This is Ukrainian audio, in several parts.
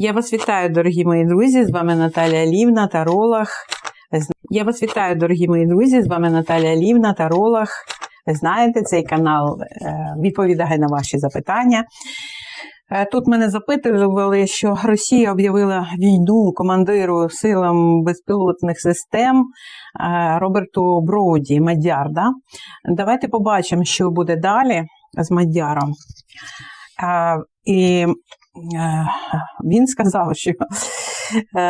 Я вас вітаю, дорогі мої друзі. З вами Наталія Лівна, таролог. Я вас вітаю, дорогі мої друзі. З вами Наталія Лівна, таролог. Знаєте, цей канал е, відповідає на ваші запитання. Е, Тут мене запитували, що Росія об'явила війну командиру силам безпілотних систем е, Роберту Броуді, Мадяр. Да? Давайте побачимо, що буде далі з Мадяром. І він сказав, що е,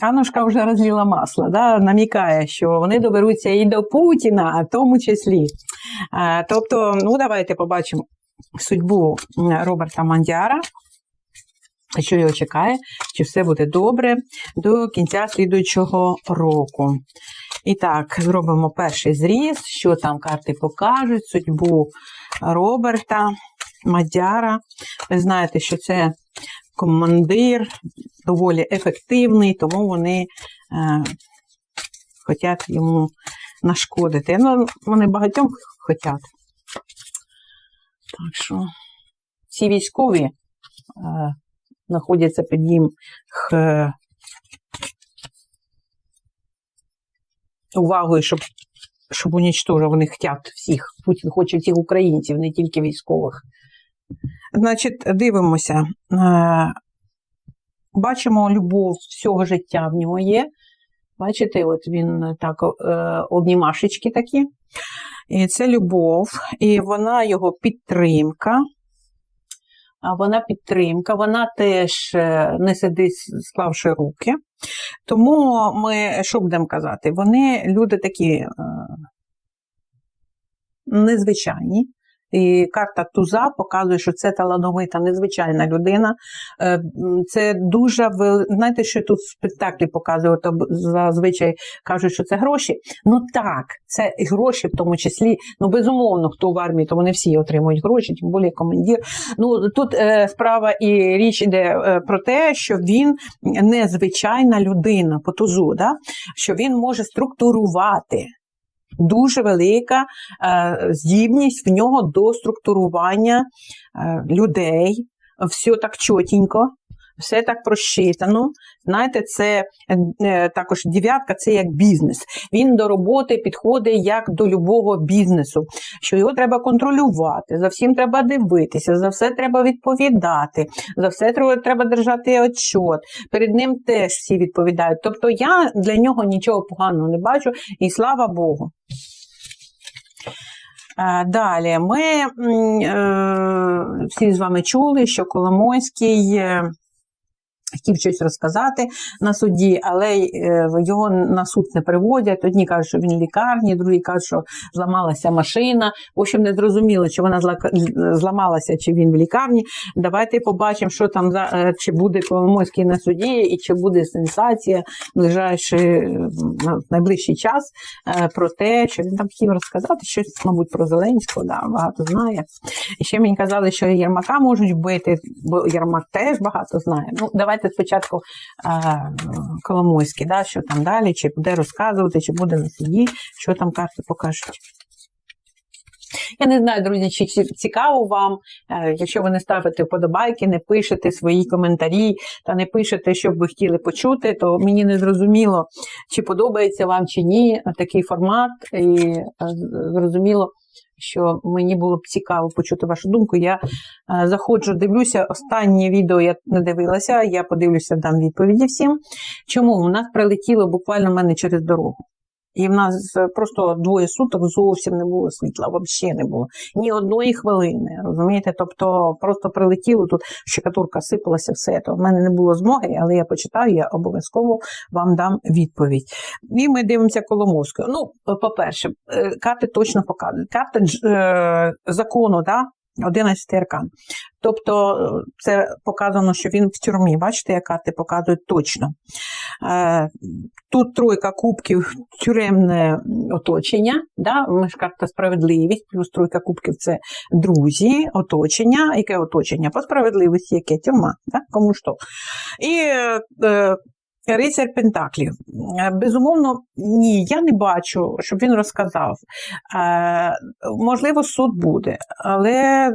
Анушка вже розліла масло, да, намікає, що вони доберуться і до Путіна, в тому числі. Е, Тобто, ну давайте побачимо судьбу Роберта Мандяра. Що його чекає, чи все буде добре до кінця слідуючого року. І так, зробимо перший зріз, що там карти покажуть, судьбу Роберта Мадяра. Ви знаєте, що це командир, доволі ефективний, тому вони е, хочуть йому нашкодити. Ну, вони багатьом хочуть. Так що ці військові е, знаходяться під ним х, увагою, щоб, щоб унічтожив. Вони хочуть всіх. Путін хоче всіх українців, не тільки військових. Значить, дивимося. Е, Бачимо любов всього життя в нього є. Бачите, от він так е, обнімашечки такі. І це любов, і вона його підтримка. Вона підтримка, вона теж е, не сидить, склавши руки. Тому ми, що будемо казати, вони люди такі незвичайні. І карта Туза показує, що це талановита, незвичайна людина. Е, Це дуже знаєте, що тут спектаклі показують, то зазвичай кажуть, що це гроші. Ну так, це гроші в тому числі. Ну безумовно, хто в армії, то вони всі отримують гроші, тим більше командир. Ну тут е, справа і річ іде е, про те, що він незвичайна людина по тузу, да? що він може структурувати. Дуже велика е, здібність в нього до структурування е, людей. Все так чотенько, все так просчитано. Знаєте, це е, також дев'ятка це як бізнес. Він до роботи підходить як до любого бізнесу, що його треба контролювати, за всім треба дивитися, за все треба відповідати, за все треба, держати отчот. Перед ним теж всі відповідають. Тобто я для нього нічого поганого не бачу, і слава Богу. Е, Далі ми е, всі з вами чули, що Коломойський хотів щось розказати на суді, але е, його на суд не приводять. Одні кажуть, що він в лікарні, другі кажуть, що зламалася машина. В общем, не зрозуміло, чи вона зламалася, чи він в лікарні. Давайте побачимо, що там за е, чи буде Коломойський на суді, і чи буде сенсація ближайший, е, найближчий час про те, що він там хотів розказати щось, мабуть, про Зеленського, да, багато знає. І ще мені казали, що Єрмака можуть вбити, бо Єрмак теж багато знає. Ну, давайте спочатку е, Коломойський, да, що там далі, чи буде розказувати, чи буде на суді, що там карти покажуть. Я не знаю, друзі, чи цікаво вам, е, якщо ви не ставите вподобайки, не пишете свої коментарі та не пишете, що б ви хотіли почути, то мені не зрозуміло, чи подобається вам чи ні такий формат. І е, зрозуміло, що мені було б цікаво почути вашу думку. Я е, заходжу, дивлюся. Останнє відео я не дивилася, я подивлюся, дам відповіді всім. Чому? У нас прилетіло буквально в мене через дорогу. І в нас е, просто двоє суток зовсім не було світла, взагалі не було. Ні одної хвилини. Розумієте? Тобто просто прилетіло тут, щекатурка сипалася, все. То в мене не було змоги, але я почитаю, я обов'язково вам дам відповідь. І ми дивимося Коломовського. Ну, по-перше, е, карти точно показують. Карта е, закону, да? 11 аркан. Тобто е, це показано, що він в тюрмі. Бачите, як карти показують точно. Е, Тут тройка кубків, тюремне оточення, да? карта справедливість, плюс тройка кубків це друзі, оточення. Яке оточення? По справедливості, яке тюрма, да? кому що. І е, рицар Пентаклів. Е, Безумовно, ні, я не бачу, щоб він розказав. Е, можливо, суд буде, але.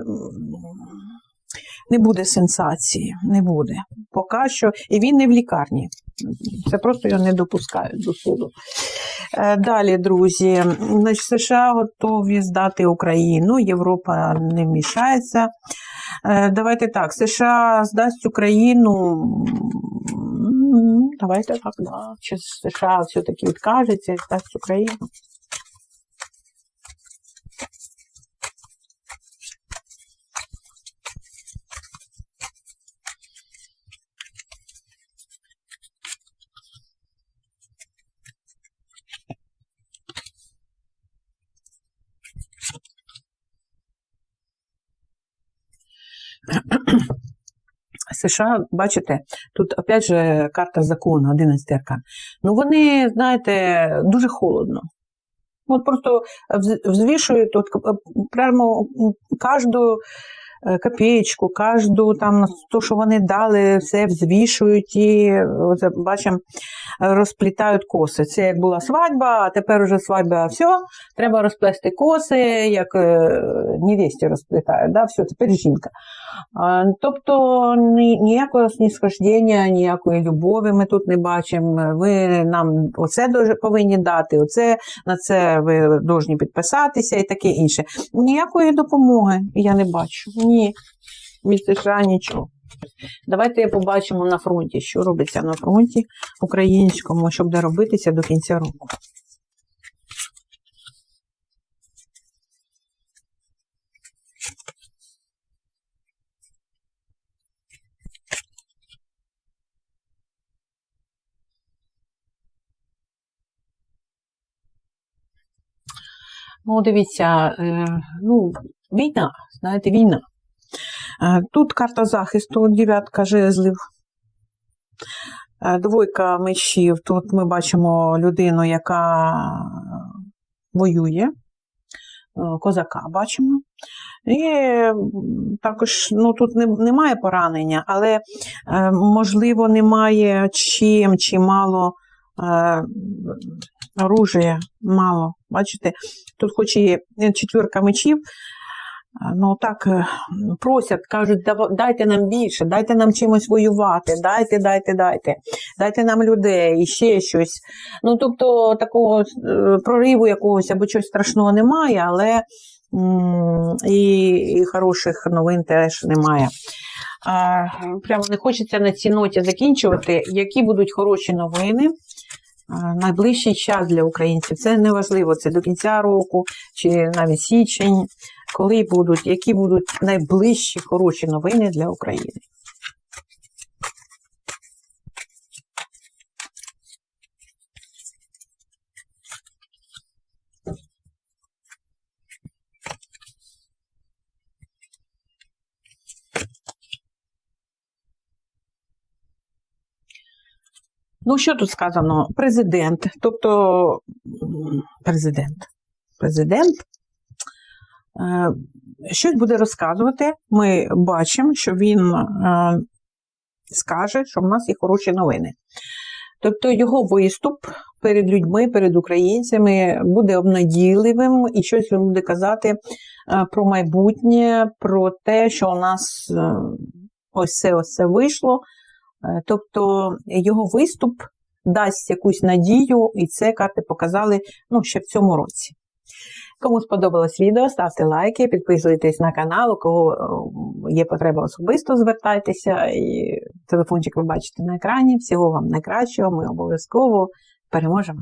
не буде сенсації, не буде. Поки що, і він не в лікарні. Це просто його не допускають до суду. Е, Далі, друзі, США готові здати Україну, Європа не вмішається. Давайте так, США здасть Україну. М, Давайте так, да. Чи США все-таки відкажеться і здасть Україну? США, бачите, тут опять же карта закону, 11 аркан. Ну вони, знаєте, дуже холодно. От просто взвішують от, прямо кожну копеечку, кожну там то, що вони дали, все взвішують і от, бачимо, розплітають коси. Це як була свадьба, а тепер уже свадьба, все, треба розплести коси, як е, невесті розплітають, да, все, тепер жінка. Тобто ніякого снісхождення, ніякої любові ми тут не бачимо. Ви нам оце повинні дати, оце на це ви повинні підписатися і таке інше. Ніякої допомоги я не бачу. Ні. Від США нічого. Давайте побачимо на фронті, що робиться на фронті українському, що буде робитися до кінця року. Ну, дивіться, е, ну, війна, знаєте, війна. Тут карта захисту, дев'ятка жезлів, двойка мечів. Тут ми бачимо людину, яка воює, Е, козака бачимо. І також ну, тут не, немає поранення, але е, можливо немає чим, чи мало е, оружия, мало. Бачите, тут хоч і четвірка мечів, ну так е, просять, кажуть, дайте нам більше, дайте нам чимось воювати, дайте, дайте, дайте, дайте нам людей, і ще щось. Ну, тобто такого е, прориву якогось або чогось страшного немає, але і, і хороших новин теж немає. Прямо не хочеться на цій ноті закінчувати. Які будуть хороші новини? Найближчий час для українців. Це не важливо, це до кінця року чи навіть січень. Коли будуть, які будуть найближчі хороші новини для України? Ну, що тут сказано? Президент, тобто президент. Президент щось буде розказувати. Ми бачимо, що він е, скаже, що в нас є хороші новини. Тобто його виступ перед людьми, перед українцями буде обнадійливим і щось він буде казати е, про майбутнє, про те, що у нас е, ось це ось це вийшло. Е, Тобто його виступ дасть якусь надію, і це карти показали ну, ще в цьому році. Кому сподобалось відео, ставте лайки, підписуйтесь на канал, у кого е, є потреба особисто, звертайтеся. І телефончик ви бачите на екрані. Всього вам найкращого, ми обов'язково переможемо.